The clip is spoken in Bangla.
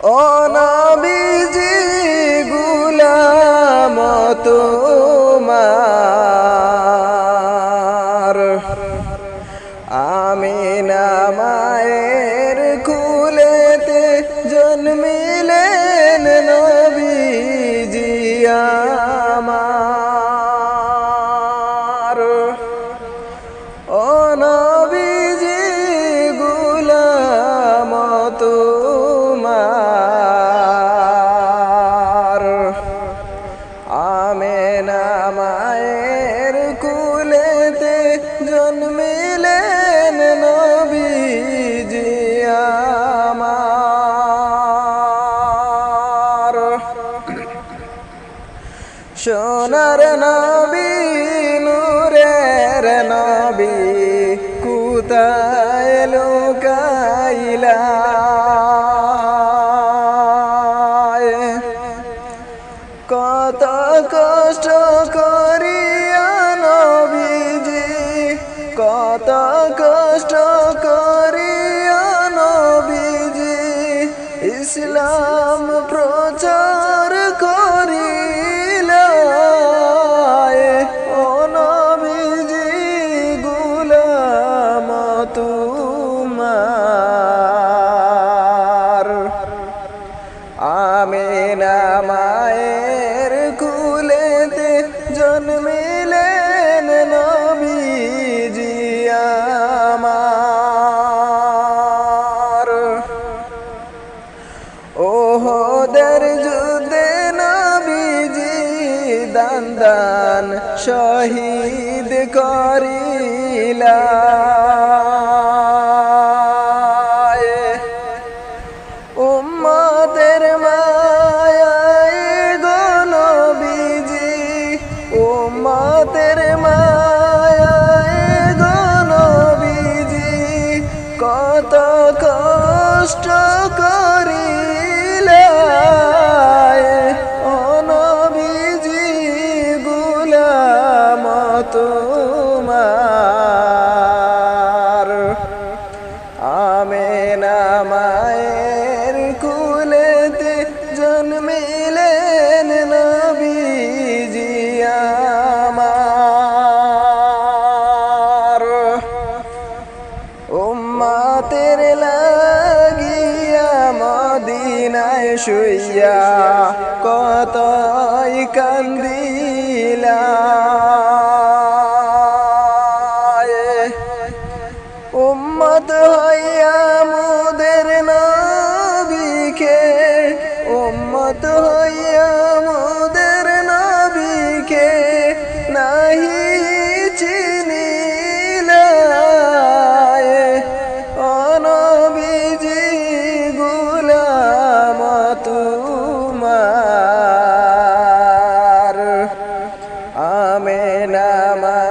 ও নবীজি গুলাম তোমার। আমিনা মায়ের কুলেতে জন্মিলেন নবীজি জন্মিলেন নবীজি আমার। সোনার নবী নূরের নবী কুতায় লুকাইলা? কত কষ্ট ইসলাম প্রচার করিল ও নবীজি গুলাম তোমার। আমি মায়ের ওহদের যুদ্ধে নবীজি দান দান শহীদ করিলা উম্মতের তোমার আমেনা মায়ের কুলেতে জন্মিলেন নবীজি আমার। উম্মাতের লাগিয়া মদিনায় শুইয়া কতই কান্দিলা উম্মত হইয়া মুদের নবীকে, উম্মত হইয়া মুদের নবীকে নাহি চিনিলা অনবীজি গুলাম তোমার আমেনা মায়ের